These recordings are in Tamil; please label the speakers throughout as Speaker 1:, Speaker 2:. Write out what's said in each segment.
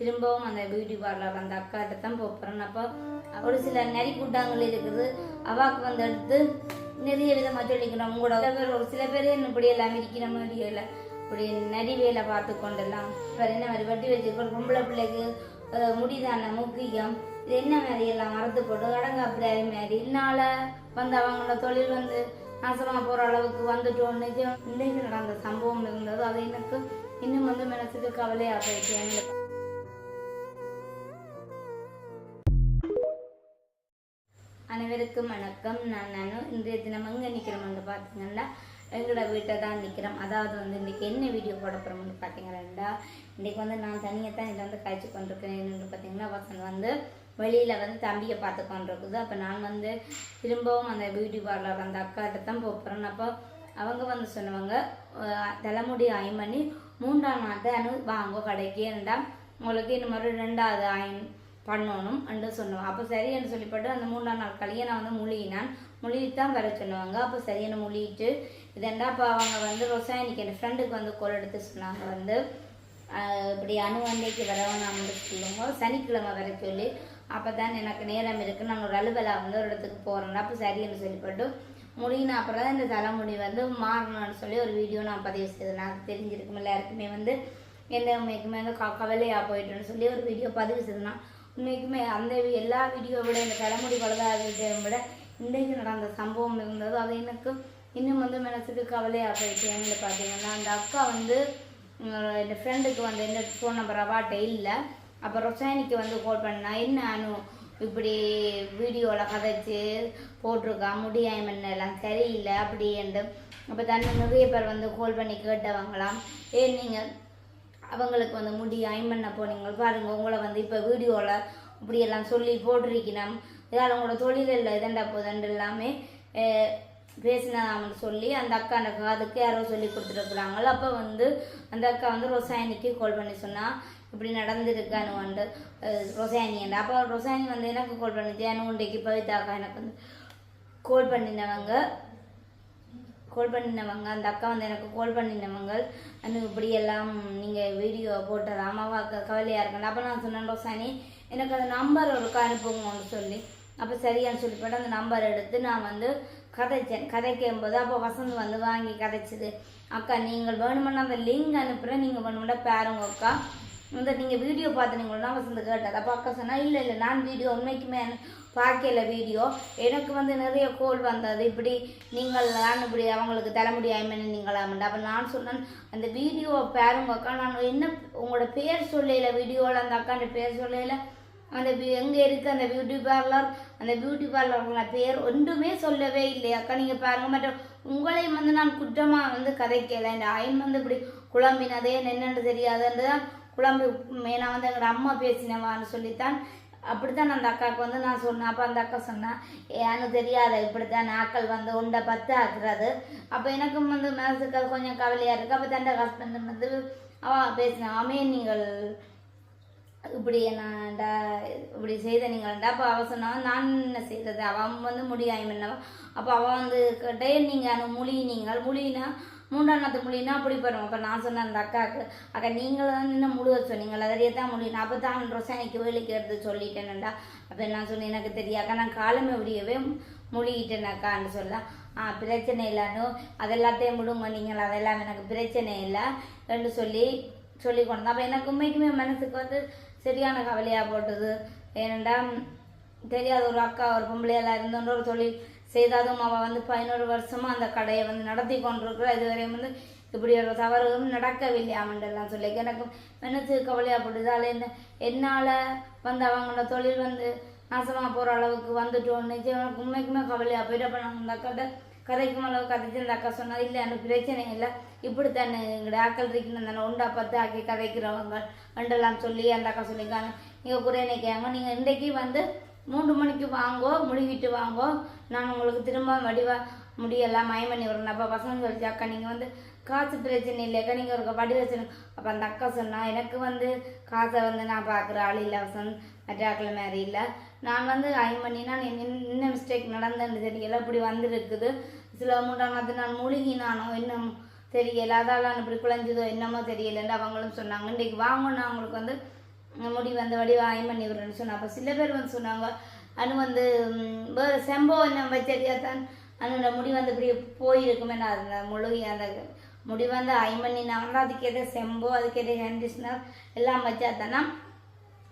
Speaker 1: திரும்பவும் அந்த பியூட்டி பார்லர் அந்த அக்காட்ட தான் போகிறேன் அப்போ ஒரு சில நெறி கூட்டாங்கள் இருக்குது. அவாக்கு வந்து எடுத்து நிறைய விதமாக சொல்லிக்கிறோம். உங்களோட சில பேர் ஒரு சில பேர் இப்படி எல்லாம் இருக்கிற மாதிரி இல்லை? இப்படி நெறி வேலை பார்த்து கொண்டெல்லாம். வேறு என்ன மாதிரி வட்டி வச்சுருக்கோம்? பொம்பளை பிள்ளைக்கு முடிதான முக்கியம். இது என்ன மாதிரி எல்லாம் மறந்து போட்டு அடங்க அப்படி அது மாதிரி. இதனால வந்து அவங்களோட தொழில் வந்து நாசமாக போகிற அளவுக்கு வந்துட்டோம். நிஜம். இன்னைக்கு நடந்த சம்பவம் இருந்தது. அது எனக்கு இன்னும் வந்து மனசுக்கு கவலையாக போயிடுச்சு எங்களுக்கு அனைவருக்கும் வணக்கம். நான் நானும் இன்றைய தினம் எங்கே நிற்கிறோம் வந்து பார்த்தீங்கன்னா எங்களோட வீட்டை தான் நிற்கிறோம் அதாவது வந்து இன்றைக்கி என்ன வீடியோ போட போகிறோம்னு பார்த்தீங்கன்னா இன்றைக்கி வந்து நான் தனியாக தான் இதில் வந்து காய்ச்சி கொண்டிருக்கிறேன். என்னென்னு பார்த்தீங்கன்னா பசங்க வந்து வெளியில் வந்து தம்பியை பார்த்து கொண்டிருக்குது. அப்போ நான் வந்து திரும்பவும் அந்த பியூட்டி பார்லர் அந்த அக்காட்ட தான் போகிறேன் அப்போ அவங்க வந்து சொன்னவங்க தலைமுடி அயன் பண்ணி மூன்றாம் நாட்டு அனு வாங்க கடைக்கு. ஏன்டா உங்களுக்கு இந்த மாதிரி ரெண்டாவது அயன் பண்ணணும் என்று சொன்னோம். அப்போ சரின்னு சொல்லிப்பட்டு அந்த மூணாம் நாள் கழிய நான் வந்து மொழியினான் மொழிட்டு தான் வர சொன்னவங்க அப்போ சரியான மொழிட்டு இதெண்டா அப்போ அவங்க வந்து ரொசாயனிக்கு என் ஃப்ரெண்டுக்கு வந்து கோல் எடுத்து சொன்னாங்க வந்து இப்படி அணுவண்டைக்கு அன்னைக்கு வரவனாம்னு சொல்லுங்க சனிக்கிழமை வர சொல்லி அப்போ தான் எனக்கு நேரம் இருக்குது நான் ஒரு அலுவலாக வந்து ஒரு இடத்துக்கு போகிறேன் அப்போ சரின்னு சொல்லிப்பட்டு முடியின அப்புறம் தான் இந்த தலைமுடி வந்து மாறணும்னு சொல்லி ஒரு வீடியோ நான் பதிவு செய்தேன். நான் தெரிஞ்சிருக்கும். எல்லாருக்குமே வந்து எந்த மேக்குமே வந்து கவலையாக போயிட்டுன்னு சொல்லி ஒரு வீடியோ பதிவு செய்தேன். உண்மைக்குமே அந்த எல்லா வீடியோ விட இந்த தலைமுடி பழுதாக விட இன்றைக்கு நடந்த சம்பவம் இருந்தது. அது எனக்கு இன்னும் வந்து மனசுக்கு கவலையாக போயிட்டு என்ன பார்த்தீங்கன்னா அந்த அக்கா வந்து என் ஃப்ரெண்டுக்கு வந்து என்ன ஃபோன் நம்பர் அவாட்ட இல்லை. அப்போ ரொசானிக்கு வந்து கால் பண்ணா என்ன அனு இப்படி வீடியோவில் கதைச்சு போட்டிருக்கா? முடியாமல் எல்லாம் சரியில்லை? அப்படின்ட்டு அப்போ தன்னை நிறைய பேர் வந்து கால் பண்ணி கேட்டவங்களாம் ஏன் நீங்கள் அவங்களுக்கு வந்து முடி அயன் பண்ண போனீங்க. பாருங்க உங்களை வந்து இப்போ வீடியோவில் இப்படியெல்லாம் சொல்லி போட்டிருக்கணும். இதால் உங்களோட தொழில் இல்லை இதண்டா போதண்டு எல்லாமே அஹ், சொல்லி அந்த அக்கா காதுக்கு யாரோ சொல்லி கொடுத்துருக்குறாங்களோ அப்போ வந்து அந்த அக்கா வந்து ரொசாயனிக்கு கால் பண்ணி சொன்னால் இப்படி நடந்திருக்கானு வந்து அஹ், ரொசாயனியண்டா அப்போ ரொசாயனி வந்து எனக்கு கால் பண்ணிச்சு அனுண்டைக்கு பவிதாக்கா எனக்கு வந்து கால் பண்ணினவங்க கால் பண்ணினவங்க அந்த அக்கா வந்து எனக்கு கால் பண்ணினவங்க அனு இப்படியெல்லாம் நீங்கள் வீடியோ போட்டது அம்மாவா கவலையாக இருக்கணும். அப்போ நான் சொன்னேன் ரோசானி எனக்கு அந்த நம்பர் ஒருக்கா அனுப்புங்கன்னு சொல்லி. அப்போ சரியான்னு சொல்லி போட்டு அந்த நம்பர் எடுத்து நான் வந்து கதைச்சேன். கதைக்கும் போது அப்போ வசந்த் வந்து வாங்கி கதைச்சிது. அக்கா நீங்கள் வேணுமென்னா அந்த லிங்க் அனுப்புகிறேன் நீங்கள் வேணுமெண்டா பாருங்க அக்கா. இந்த நீங்கள் வீடியோ பார்த்துனீங்களா வசந்த் கேட்டார். அதை அக்கா சொன்னால் இல்லை இல்லை நான் வீடியோ உண்மைக்குமே பார்க்கல வீடியோ எனக்கு வந்து நிறைய கோல் வந்தது. இப்படி நீங்கள் இப்படி அவங்களுக்கு தர ஐமன் நீங்களாமண்டா அப்போ நான் சொன்னேன் அந்த வீடியோவை பேருங்க அக்கா. நான் என்ன உங்களோட பேர் சொல்லல வீடியோவில் அந்த அக்காண்ட பேர் சொல்லல. அந்த எங்கே இருக்குது அந்த பியூட்டி பார்லர் அந்த பியூட்டி பார்லர் பேர் ஒன்றுமே சொல்லவே இல்லை. அக்கா நீங்கள் பாருங்க. மற்றும் உங்களையும் வந்து நான் குற்றமாக வந்து கதைக்கலை. இந்த ஐன் வந்து இப்படி குழம்பினதே என்னென்னு தெரியாதுன்னு தான் குழம்பு நான் வந்து எங்களோட அம்மா பேசினவான்னு சொல்லித்தான். அப்படித்தான் அந்த அக்காவுக்கு வந்து நான் சொன்னேன். அப்போ அந்த அக்கா சொன்னேன் ஏன்னு தெரியாத இப்படித்தான் ஆக்கள் வந்து உண்டை பத்து ஆக்குறது. அப்போ எனக்கும் வந்து மனசுக்கு அது கொஞ்சம் கவலையாக இருக்குது அப்போ தண்டை ஹஸ்பண்ட் வந்து அவன் பேசினான் அமே நீங்கள் இப்படி என்னடா இப்படி செய்த நீங்கள்டா. அப்போ அவள் சொன்னான் நான் என்ன செய்தது? அவன் வந்து முடியாம என்னவா? அப்போ அவன் வந்து கேட்டே நீங்கள் அந்த மொழி நீங்கள் மொழினா மூன்றாம் நாத்து மொழினா அப்படி போயிடும் அப்போ நான் சொன்னேன் அந்த அக்காவுக்கு அக்கா நீங்கள் தான் இன்னும் முழுக சொன்னீங்களா அதே தான் முடியும் அப்போ தான் ரொசானிக்கு வேலைக்கு எடுத்து சொல்லிட்டேன்டா அப்போ நான் சொன்னேன் எனக்கு தெரியாக்கா நான் காலமே விடியவே மொழிகிட்டேனாக்கான்னு சொல்ல. ஆ பிரச்சனை இல்லைன்னு அதெல்லாத்தையும் விடுங்க நீங்கள் அதெல்லாம் எனக்கு பிரச்சனை இல்லை என்று சொல்லி சொல்லி கொண்டு அப்போ எனக்கு உண்மைக்குமே மனசுக்கு வந்து சரியான கவலையாக போட்டது. ஏனெண்டா தெரியாத ஒரு அக்கா ஒரு பொம்பளையெல்லாம் இருந்தோன்ற ஒரு தொழில் செய்தாதும் அவள் வந்து பதினோரு வருஷமா அந்த கடையை வந்து நடத்தி கொண்டிருக்கிறா. இதுவரையும் வந்து இப்படி ஒரு தவறுகளும் நடக்கவில்லை அவன்டெல்லாம் சொல்லி. எனக்கு மனசு கவலையாகப்படுது அதில் என்ன என்னால் வந்து அவங்களோட தொழில் வந்து நாசமாக போகிற அளவுக்கு வந்துட்டோம். நிச்சயம் எனக்கு உண்மைக்குமே கவலையாக போயிட்டு அப்போ நான் அந்த அக்காட்ட கதைக்கும் அளவு கதைச்சு அந்த அக்கா சொன்னால் இல்லை எனக்கு பிரச்சனை இல்லை. இப்படித்தானே எங்களுடைய ஆக்கள் இருக்கணும் தானே உண்டா பத்து ஆக்கி கதைக்கிறவங்க அண்டெல்லாம் சொல்லி அந்த அக்கா சொல்லியிருக்காங்க. நீங்கள் குறையனை கேங்க நீங்கள் இன்றைக்கு வந்து மூன்று மணிக்கு வாங்கோ முழுகிட்டு வாங்கோ. நான் உங்களுக்கு திரும்ப வடிவா முடியெல்லாம் மயமணி வரணும் அப்போ பசங்க சொல்லிச்சு அக்கா நீங்கள் வந்து காசு பிரச்சனை இல்லைக்கா நீங்கள் ஒரு வடி வச்சுருங்க அப்போ அந்த அக்கா சொன்னால் எனக்கு வந்து காசை வந்து நான் பார்க்குற ஆள் இல்லை வசந்த் மெட்ராக்கில் ஆக்கள் மாதிரி இல்லை. நான் வந்து ஐமணினா என்ன மிஸ்டேக் நடந்தேன்னு தெரியல இப்படி வந்துருக்குது. சில மூன்றாம் நாத்து நான் மூழ்கினானோ இன்னும் தெரியல அதால இப்படி குழஞ்சதோ என்னமோ தெரியலன்னு அவங்களும் சொன்னாங்க. இன்றைக்கு வாங்கினா அவங்களுக்கு வந்து முடி வந்த வடி வாய் பண்ணி விடுறேன்னு சொன்னா. அப்போ சில பேர் வந்து சொன்னாங்க அனு வந்து வேறு செம்போ என்ன வச்சடியா தான்? அனோட முடி வந்து இப்படி போயிருக்குமே. நான் அந்த முழுகி அந்த முடி வந்து ஐமண்ணினாங்களா அதுக்கு எதோ செம்போ அதுக்கு எதோ கண்டிஷனர் எல்லாம் வச்சா தானே?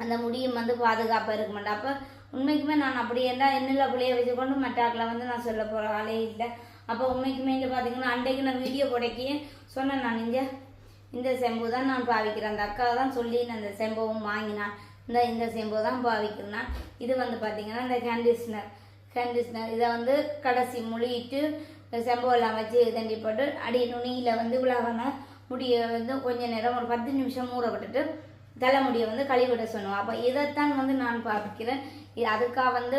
Speaker 1: அந்த முடியும் வந்து பாதுகாப்பாக இருக்க மாட்டேன் அப்போ உண்மைக்குமே நான் அப்படி என்ன என்னில் அப்படியே வச்சுக்கொண்டு மற்றாக்களை வந்து நான் சொல்ல போகிற ஆளே இல்லை. அப்போ உண்மைக்குமே இங்கே பார்த்தீங்கன்னா அன்றைக்கு நான் வீடியோ போடக்கி சொன்னேன் நான் இங்கே. இந்த செம்பு தான் நான் பாவிக்கிறேன். அந்த அக்கா தான் சொல்லி நான் இந்த செம்பவும் வாங்கினான் இந்த இந்த செம்பு தான் பாவிக்கிறேன் நான். இது வந்து பார்த்தீங்கன்னா இந்த கண்டிஷ்னர் கண்டிஷ்னர் இதை வந்து கடைசி முழிட்டு செம்பவெல்லாம் வச்சு தண்டி போட்டு அடி நுனியில் வந்து உலகான முடியை வந்து கொஞ்ச நேரம் ஒரு பத்து நிமிஷம் ஊற விட்டுட்டு தலைமுடியை வந்து கழுவிட சொன்னோம். அப்போ இதைத்தான் வந்து நான் பார்க்கிறேன் இது அதுக்காக வந்து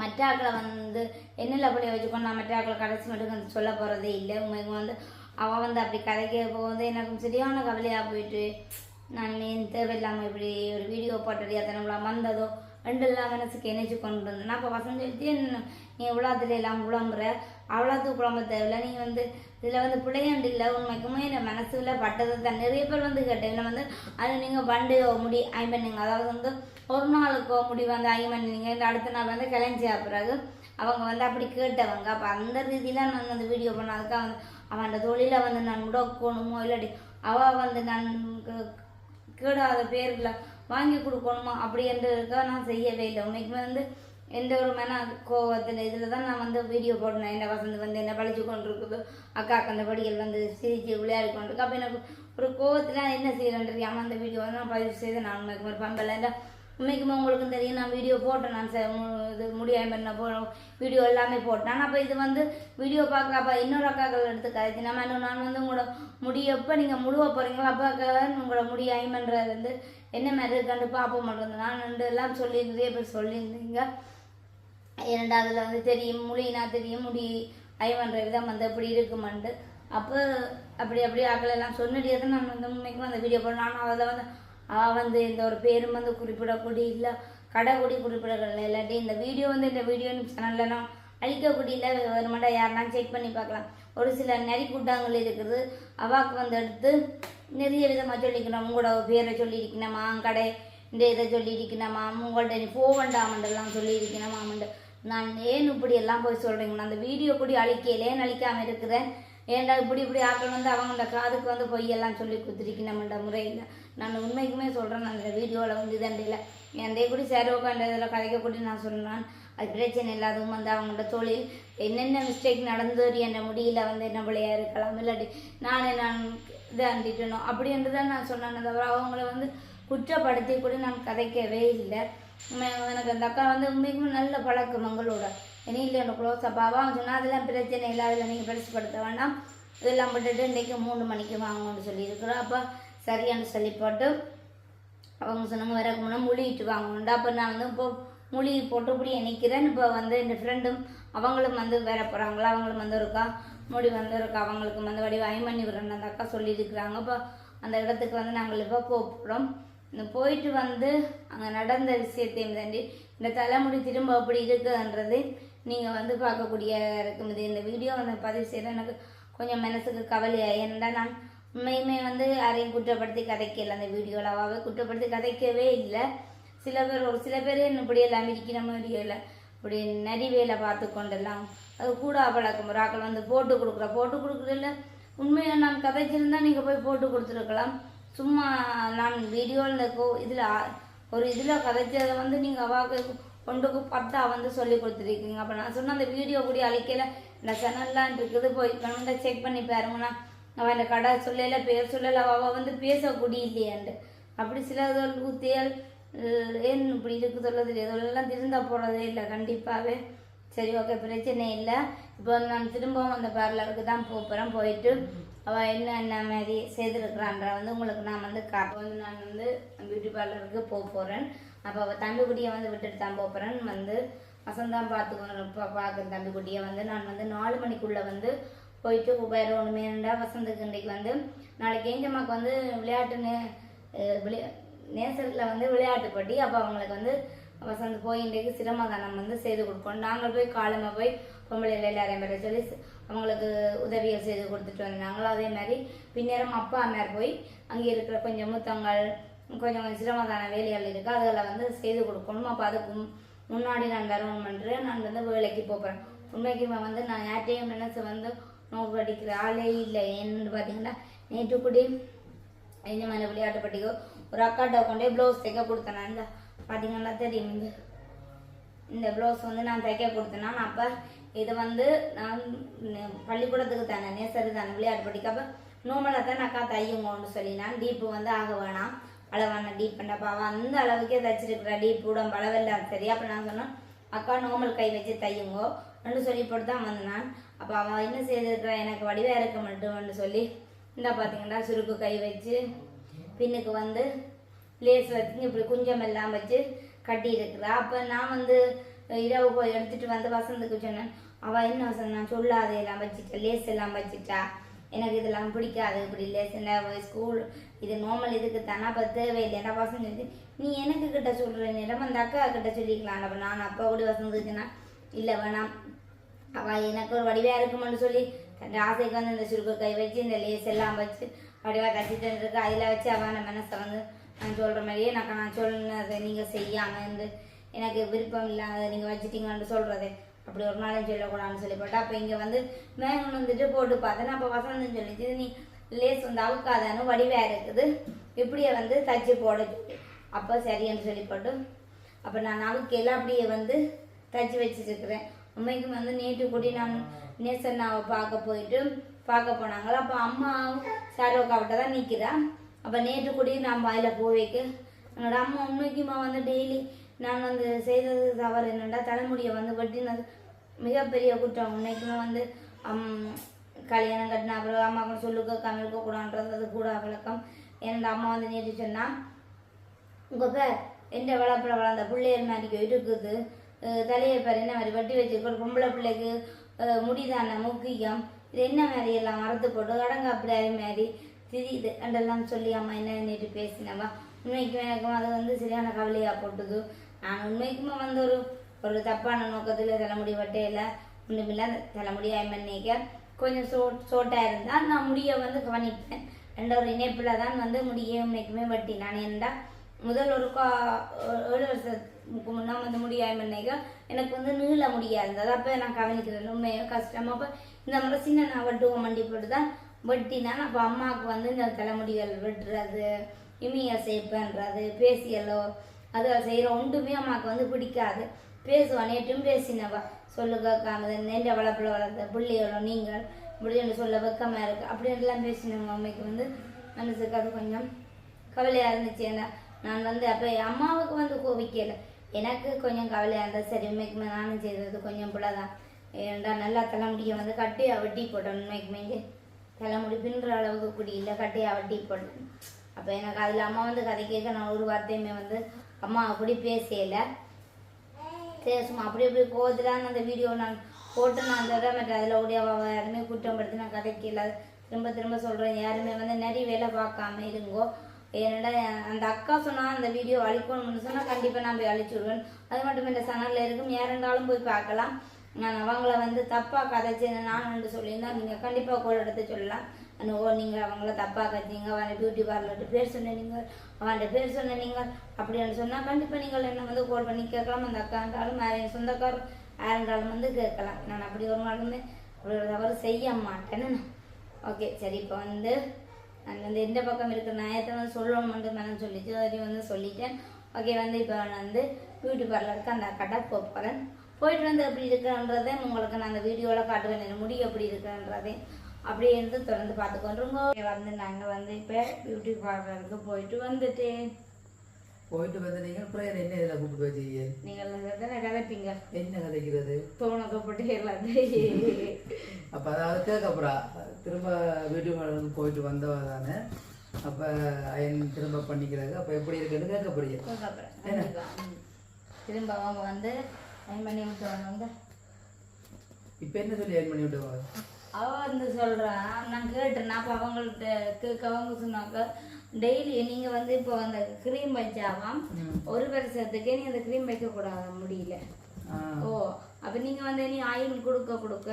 Speaker 1: மற்ற ஆக்களை வந்து எண்ணெயில் அப்படியே வச்சுக்கொண்டு நான் மற்ற ஆக்களை கடைசி மட்டும் சொல்ல போகிறதே இல்லை. உண்மைக்கு வந்து அவள் வந்து அப்படி கதைக்க போகும்போது எனக்கு சரியான கவலையாக போயிட்டு நான் ஏன் தேவையில்லாமல் இப்படி ஒரு வீடியோ போட்டது எத்தனை வந்ததோ ரெண்டெல்லாம் மனசுக்கு இணைச்சு கொண்டு வந்தேன். அப்போ வசந்த் சொல்லிட்டு நீ இவ்வளோத்துல எல்லாம் குழம்புற அவ்வளோத்துக்கு குழம்ப தேவையில்ல. நீ வந்து இதில் வந்து பிள்ளையாண்டு இல்லை. உண்மைக்குமே என் மனசுல பட்டது தான் நிறைய பேர் வந்து கேட்டேன். வந்து அது நீங்கள் பண்டு முடி ஐம்பண்ணுங்க அதாவது வந்து ஒரு நாளுக்கோ முடி வந்து ஐம்பண்ணுங்க இந்த அடுத்த நாள் வந்து கிளஞ்சி பிறகு அவங்க வந்து அப்படி கேட்டவங்க. அப்போ அந்த ரீதியில் நான் அந்த வீடியோ பண்ணதுக்காக வந்து அவன் தொழிலை வந்து நான் முடக்கணுமோ இல்லாட்டி அவள் வந்து நான் கேடாத பேர்ல வாங்கி கொடுக்கணுமா அப்படின்றதுக்காக நான் செய்யவே இல்லை. உண்மைக்குமே வந்து எந்த ஒரு மன கோவத்தில் இதில் தான் நான் வந்து வீடியோ போடணும். என்ன வசந்து வந்து என்ன பழிச்சு கொண்டு இருக்குது அக்காக்கு அந்த படிகள் வந்து சிரிச்சு விளையாடி கொண்டு இருக்கு அப்போ எனக்கு ஒரு கோவத்தில் என்ன செய்யறேன் அம்மா அந்த வீடியோ வந்து நான் பதிவு செய்து நான் உனக்கு ஒரு இல்லை உண்மைக்குமே உங்களுக்கும் தெரியும் நான் வீடியோ போட்டேன் நான் செ- மு- இது முடியாமல் பண்ண போ வீடியோ எல்லாமே போட்டேன். அப்போ இது வந்து வீடியோ பார்க்குறப்ப அப்போ இன்னொரு அக்காக்கள் எடுத்து கதைச்சு நம்ம இன்னும் நான் வந்து உங்களோட முடிய எப்போ நீங்கள் முழுவ போகிறீங்களோ அப்போ உங்களோட முடி ஐமன்றது வந்து என்ன மாதிரி இருக்கான்னு பார்ப்போம் மட்டும் நான் ரெண்டு எல்லாம் சொல்லி நிறைய பேர் சொல்லியிருந்தீங்க. இரண்டாவதுல வந்து தெரியும் முடினா தெரியும் முடி ஐவன்ற விதம் வந்து அப்படி இருக்குமெண்டு அப்போ அப்படி அப்படி ஆக்கள் எல்லாம் சொன்னடியாக தான் நான் வந்து உண்மைக்கும் அந்த வீடியோ போடணும் ஆனால் அதில் வந்து வந்து இந்த ஒரு பேரும் வந்து குறிப்பிடக்கூடிய இல்லை கடைக்கூடி குறிப்பிடக்கூடிய இல்லாட்டி இந்த வீடியோ வந்து இந்த வீடியோ சேனல்லனா அழிக்கக்கூடிய இல்லை வருமாட்டா யாருனா செக் பண்ணி பார்க்கலாம். ஒரு சில நெறி கூட்டாங்கள் இருக்குது. அவாக்கு வந்து எடுத்து நிறைய விதமாக சொல்லிக்கணும். உங்களோட பேரை சொல்லியிருக்கணுமா? கடை இந்த இதை சொல்லியிருக்கணுமா? உங்கள்கிட்ட நீ போக வேண்டாமண்டெல்லாம் சொல்லியிருக்கணுமாமண்டு நான் ஏன் இப்படி எல்லாம் போய் சொல்கிறீங்கண்ணா அந்த வீடியோ கூட அழிக்கல அழிக்காமல் இருக்கிறேன். ஏன்டா இப்படி இப்படி ஆக்கள் வந்து அவங்களோட காதுக்கு வந்து பொய்யெல்லாம் சொல்லி கொடுத்துருக்கணும்ன்ற முறையில் நான் உண்மைக்குமே சொல்கிறேன் நான் அந்த வீடியோவில் வந்து இதண்டில் என் கூட சேர உட்காந்து இதில் கதைக்கக்கூடிய நான் சொல்கிறேன் அது பிரச்சனை இல்லாதவும் வந்து அவங்களோட தொழில் என்னென்ன மிஸ்டேக் நடந்தது என்ற முடியல வந்து என்ன பிள்ளையா இருக்கலாம். இல்லாட்டி நானே நான் இதாண்டிட்டனோ அப்படின்ட்டு தான் நான் சொன்னேன் தவிர அவங்கள வந்து குற்றப்படுத்தி கூட நான் கதைக்கவே இல்லை. எனக்கு அந்த அக்கா வந்து உண்மைக்குமே நல்ல பழக்கம் மங்களோட இனி இல்லை எனக்கு க்ளோஸ் அப்பாவா அவன் சொன்னால் அதெல்லாம் பிரச்சனை இல்லை. அதில் நீங்கள் பெருசுப்படுத்த வேண்டாம். இதெல்லாம் போட்டுட்டு இன்றைக்கு மூணு மணிக்கு வாங்கணும்னு சொல்லியிருக்கிறோம். அப்போ சரியானு சொல்லி போட்டு அவங்க சொன்னாங்க வரக்கு முன்னே முழுகிட்டு வாங்கணுண்டா அப்போ நான் வந்து இப்போ முழி போட்டு இப்படி நிற்கிறேன் இப்போ வந்து என் ஃப்ரெண்டும் அவங்களும் வந்து வேற போகிறாங்களா அவங்களும் வந்து இருக்கா? முடி வந்து இருக்கா? அவங்களுக்கு வந்து வடி ஐமணி விடுறேன் அந்த அக்கா சொல்லியிருக்கிறாங்க. இப்போ அந்த இடத்துக்கு வந்து நாங்கள் இப்போ போகிறோம் இந்த போயிட்டு வந்து அங்கே நடந்த விஷயத்தையும் தாண்டி இந்த தலைமுடி திரும்ப அப்படி இருக்குன்றது நீங்கள் வந்து பார்க்கக்கூடிய இருக்கும்போது இந்த வீடியோ வந்து பதிவு செய்கிற எனக்கு கொஞ்சம் மனசுக்கு கவலையாக ஏன்னா நான் உண்மையுமே வந்து யாரையும் குற்றப்படுத்தி கதைக்கல. அந்த வீடியோவில் அவாவே குற்றப்படுத்தி கதைக்கவே இல்லை. சில பேர் ஒரு சில பேர் என்ன இப்படி எல்லாம் இருக்கிற மாதிரி இல்லை. இப்படி நரி வேலை பார்த்து கொண்டெல்லாம். அது கூட பழக்கம் ராக்கள் வந்து போட்டு கொடுக்குற போட்டு கொடுக்குறதில்ல உண்மையை நான் கதைச்சிருந்தா நீங்கள் போய் போட்டு கொடுத்துருக்கலாம். சும்மா நான் வீடியோவில் இந்த கோ இதில் ஒரு இதில் கதைச்சதை வந்து நீங்கள் அவாக்கு கொண்டுக்கு பத்தா வந்து சொல்லி கொடுத்துருக்கீங்க. அப்போ நான் சொன்ன அந்த வீடியோ கூட அழிக்கல இந்த சேனல்லாம் இருக்குது. போய் கமெண்ட்டை செக் பண்ணி பாருங்கண்ணா. அவன் இந்த கடை சொல்லல பேர் சொல்லல அவள் வந்து பேசக்கூடிய இல்லையாண்டு அப்படி சில ஊத்தியால் ஏன் இப்படி இருக்கு சொல்லுது இதெல்லாம் திருந்த போகிறதே இல்லை கண்டிப்பாகவே சரி ஓகே பிரச்சனை இல்லை. இப்போ நான் திரும்பவும் அந்த பார்லருக்கு தான் போகிறேன் போயிட்டு அவள் என்ன என்ன மாதிரி செய்திருக்கிறான்ற வந்து உங்களுக்கு நான் வந்து காட்டு வந்து நான் வந்து பியூட்டி பார்லருக்கு போக போகிறேன் அப்போ தம்பிக்குட்டியை வந்து விட்டுட்டு தான் போகிறேன் வந்து வசந்தான் பார்த்துக்கணும். பா பார்க்குற தம்பிக்குட்டியை வந்து. நான் வந்து நாலு மணிக்குள்ளே வந்து போயிட்டு வேறு ஒன்றுமே இருந்தா வசந்துக்கு இன்றைக்கு வந்து நாளைக்கு ஏஞ்சம்மாக்கு வந்து விளையாட்டு நே விளையா நேசத்தில் வந்து விளையாட்டு போட்டி. அப்போ அவங்களுக்கு வந்து வசந்த் போய் இன்றைக்கு சிரமதானம் வந்து செய்து கொடுப்போம் நாங்கள் போய் காலமாக போய் பொம்பளையில் எல்லாரையும் பேர சொல்லி அவங்களுக்கு உதவிகள் செய்து கொடுத்துட்டு வந்தாங்களோ அதே மாதிரி பின்னேரம் அப்பா அம்மார் போய் அங்கே இருக்கிற கொஞ்சம் மூத்தவங்கள் கொஞ்சம் கொஞ்சம் சிரமதான வேலைகள் இருக்குது அதில் வந்து செய்து கொடுக்கணும். அப்போ அதுக்கு முன்னாடி நான் வரணும் என்று நான் வந்து வேலைக்கு போகிறேன் உண்மைக்கு வந்து நான் யார்ட்டையும் நினைச்சு வந்து நோக்கு அடிக்கிற ஆளே இல்லை. என்னன்னு பார்த்தீங்கன்னா நேற்று கூடி இந்த மாதிரி விளையாட்டு பட்டிக்கு ஒரு அக்காட்ட கொண்டே ப்ளவுஸ் தைக்க கொடுத்தேன். நான் இந்த பார்த்தீங்கன்னா தெரியும். இந்த இந்த ப்ளவுஸ் வந்து நான் தைக்க கொடுத்தேன்னா நான் அப்போ இது வந்து நான் பள்ளிக்கூடத்துக்கு தானே நேசரி தானே விளையாட்டு பட்டிக்கு அப்போ நோமலாக தான் அக்கா தையுங்கன்னு சொல்லி நான் டீப்பு வந்து ஆக வேணாம். அளவான டீப் பண்ணப்பா அவள் அந்த அளவுக்கே தைச்சிருக்கிறா டீப் உடம்பு அளவெல்லாம் சரி. அப்போ நான் சொன்னேன் அக்கா நோமல் கை வச்சு தையுங்கோ. ரெண்டு சொல்லி போட்டு தான் வந்தேன். அப்போ அவன் என்ன செய்திருக்கிறா எனக்கு வடிவாக இருக்க மட்டும்னு சொல்லி இந்த பார்த்தீங்கன்னா சுருக்கு கை வச்சு பின்னுக்கு வந்து லேஸ் வச்சு இப்படி குஞ்சம் எல்லாம் வச்சு கட்டி இருக்கிறா அப்போ நான் வந்து இரவு போய் எடுத்துகிட்டு வந்து வசந்துக்கு சொன்னேன் அவள் என்ன சொன்னான் சொல்லாத எல்லாம் வச்சுட்டா லேஸ் எல்லாம் வச்சுட்டா. எனக்கு இதெல்லாம் பிடிக்காது இப்படி லேஸ் ஸ்கூல் இது நார்மல் இதுக்கு தானா அப்போ தேவையில்லை. என்ன பசங்க சொல்லி நீ எனக்கு கிட்ட சொல்கிற நேரம் அந்த அக்கா கிட்ட சொல்லிக்கலாம். அப்போ நான் அப்பா கூட வசந்துச்சுன்னா இல்லை வேணாம். அவள் எனக்கு ஒரு வடிவாக இருக்குமென்னு சொல்லி தன் ஆசைக்கு வந்து இந்த சுருக்கு கை வச்சு இந்த லேஸ் எல்லாம் வச்சு வடிவாக தச்சுட்டு இருக்கு அதில் வச்சு அவன் மனசை வந்து நான் சொல்கிற மாதிரியே நான் நான் சொன்னதை நீங்கள் செய்யாமல் இருந்து எனக்கு விருப்பம் இல்லாத நீங்கள் வச்சுட்டீங்கன்னு சொல்கிறதே அப்படி ஒரு நாளும் சொல்லக்கூடாதுன்னு சொல்லி போட்டா அப்போ இங்கே வந்து மேங்கன்னு வந்துட்டு போட்டு பார்த்தேன். அப்போ வசந்தம் சொல்லிச்சு நீ லேஸ் வந்து அவுக்காதானு வடிவாக இருக்குது. இப்படியே வந்து தச்சு போட. சொல்லி அப்போ சரின்னு சொல்லி போட்டு அப்போ நான் அவுக்கையில் அப்படியே வந்து தச்சு வச்சுருக்கிறேன். அம்மைக்கும் வந்து நேற்று கூட்டி நான் நேசன்னாவை பார்க்க போயிட்டு பார்க்க போனாங்களா. அப்போ அம்மாவும் சாரோக்காவிட்ட தான் நிற்கிறா அப்போ நேற்று கூடி நான் வாயில் போய் வைக்க என்னோட அம்மா உண்மைக்குமா வந்து டெய்லி நான் வந்து செய்தது தவறு என்னடா தலைமுடியை வந்து வெட்டினது மிகப்பெரிய குற்றம். இன்னைக்குமே வந்து அம், கல்யாணம் கட்டின அப்புறம் அம்மாவுக்கு சொல்லுக்க கமிழ்க்க கூடாதுன்றது அது கூட விளக்கம். என்னோட அம்மா வந்து நேற்று சொன்னால் உங்கள் பேர் எந்த வளப்பில் வளர்ந்த பிள்ளையர் மாதிரி இருக்குது? தலையை பேர் என்ன மாதிரி வட்டி வச்சுருக்கோம் பொம்பளை பிள்ளைக்கு முடிதான முக்கியம். இது என்ன மாதிரி எல்லாம் மறந்து போட்டு அடங்க அப்படியே மாதிரி திரியுது? அண்டெல்லாம் சொல்லி அம்மா என்ன நேற்று பேசினவா? உண்மைக்கும் எனக்கும் அது வந்து சரியான கவலையாக போட்டுது. நான் உண்மைக்குமே வந்து ஒரு ஒரு தப்பான நோக்கத்தில் தலைமுடி வட்டையில் ஒன்றுமில்ல தலைமுடி ஐமன்னிக்க கொஞ்சம் சோ சோட்டாக இருந்தால் நான் முடியை வந்து கவனிப்பேன். ரெண்டாவது இணைப்பில் தான் வந்து முடியை உண்மைக்குமே வட்டி நான் ஏன்டா? முதல் ஒரு கா ஒரு ஏழு வருஷத்துக்கு முன்னா வந்து முடியாம பண்ணிக்க எனக்கு வந்து நீள முடியா இருந்தது. அப்போ நான் கவனிக்கிறேன் உண்மையாக கஷ்டம். அப்போ இந்த முறை சின்ன நான் வட்டுவோம் மண்டி போட்டு தான் வெட்டினான். அப்போ அம்மாவுக்கு வந்து இந்த தலைமுடிகள் வெட்டுறது இமிய சேப்புன்றது பேசியலோ அது செய்கிற ஒன்றுமே அம்மாவுக்கு வந்து பிடிக்காது. பேசுவா நேற்றும் பேசினவா. சொல்லு கேட்காமது நெஞ்ச வளர்ப்பில் வளர்ந்த பிள்ளைகளோ நீங்கள் இப்படின்னு சொல்ல வெக்கமாக இருக்குது அப்படின்லாம் பேசினவங்க அம்மைக்கு வந்து மனசுக்கு அது கொஞ்சம் கவலையாக இருந்துச்சு. ஏன்னா நான் வந்து அப்போ அம்மாவுக்கு வந்து கோபிக்கல. எனக்கு கொஞ்சம் கவலையாக இருந்தால் சரி உண்மைக்குமே நானும் செய்தது கொஞ்சம் பிள்ளைதான் ஏன்டா நல்லா தலைமுடியை வந்து கட்டியாக வெட்டி போட்டேன் உண்மைக்குமே தலைமுடி பின்னுற அளவுக்கு குடி இல்லை கட்டியாக வெட்டி போட்டேன் அப்போ எனக்கு அதில் அம்மா வந்து கதை கேட்க நான் ஒரு வார்த்தையுமே வந்து அம்மா அப்படி பேசல. சரி சும்மா அப்படி இப்படி போகுதுலான்னு அந்த வீடியோ நான் போட்டு நான் அந்த மற்ற அதில் ஓடியா யாருமே குற்றம் படுத்தி நான் கதைக்கல திரும்ப திரும்ப சொல்கிறேன் யாருமே வந்து நிறைய வேலை பார்க்காம இருங்கோ. என்னடா அந்த அக்கா சொன்னால் அந்த வீடியோ அழிக்கணும்னு சொன்னால் கண்டிப்பாக நான் போய் அழிச்சுடுவேன் அது மட்டும் இந்த சேனலில் இருக்கும் யாருந்தாலும் போய் பார்க்கலாம். நான் அவங்கள வந்து தப்பாக கதைச்சு நான் என்று சொல்லியிருந்தா நீங்கள் கண்டிப்பாக கூட எடுத்து சொல்லலாம். ஓ நீங்கள் அவங்கள தப்பாக கத்திங்க அவன் பியூட்டி பார்லர்ட்டு பேர் சொன்ன நீங்கள் பேர் சொன்னீங்க அப்படின்னு சொன்னால் கண்டிப்பாக நீங்கள் என்ன வந்து கால் பண்ணி கேட்கலாம் அந்த அக்கா இருந்தாலும் யாரையும் சொந்தக்காரர் யாருன்றாலும் வந்து கேட்கலாம். நான் அப்படி ஒரு நாளுமே அப்படி ஒரு தவறு செய்ய மாட்டேன்னு ஓகே சரி இப்போ வந்து நான் வந்து எந்த பக்கம் இருக்கிற நியாயத்தை வந்து சொல்லணும்னு நான் சொல்லிச்சு அதையும் வந்து சொல்லிட்டேன். ஓகே வந்து இப்போ நான் வந்து பியூட்டி பார்லருக்கு அந்த அக்காட்ட போக போகிறேன் போயிட்டு வந்து எப்படி இருக்கிறன்றதை உங்களுக்கு நான் அந்த வீடியோவில் காட்டுவேன் முடி எப்படி இருக்கிறன்றதே அப்படியே இருந்து தொடர்ந்து பார்த்துக்கொண்டுருங்க வந்து நாங்கள் வந்து இப்போ பியூட்டி பார்லருக்கு போயிட்டு வந்துட்டேன்.
Speaker 2: போயிட்டு வந்து நீங்கள் அப்புறம் என்ன இதில் கூப்பிட்டு வச்சீங்க
Speaker 1: நீங்கள் தானே கதைப்பீங்க?
Speaker 2: என்ன கதைக்கிறது?
Speaker 1: தோணக்கப்பட்டு எல்லாத்தையும்
Speaker 2: அப்போ அதாவது கேட்கப்புறா திரும்ப வீட்டு மேலே போயிட்டு வந்தவ தானே. அப்போ அயன் திரும்ப பண்ணிக்கிறாங்க அப்போ எப்படி இருக்குன்னு கேட்க போறீங்க.
Speaker 1: திரும்ப அவங்க வந்து அயன் பண்ணி விட்டுவாங்க
Speaker 2: இப்போ என்ன சொல்லி அயன் பண்ணி விட்டுவாங்க
Speaker 1: அவ வந்து சொல்றான் நான் கேட்டேன் அப்போ அவங்கள்ட்ட கேட்க அவங்க சொன்னாக்க டெய்லி நீங்க வந்து இப்போ அந்த க்ரீம் வச்சாவாம் ஒரு வருஷத்துக்கே நீ அந்த க்ரீம் வைக்க கூடாது முடியல. ஓ அப்போ நீங்க வந்து நீ ஆயில் கொடுக்க கொடுக்க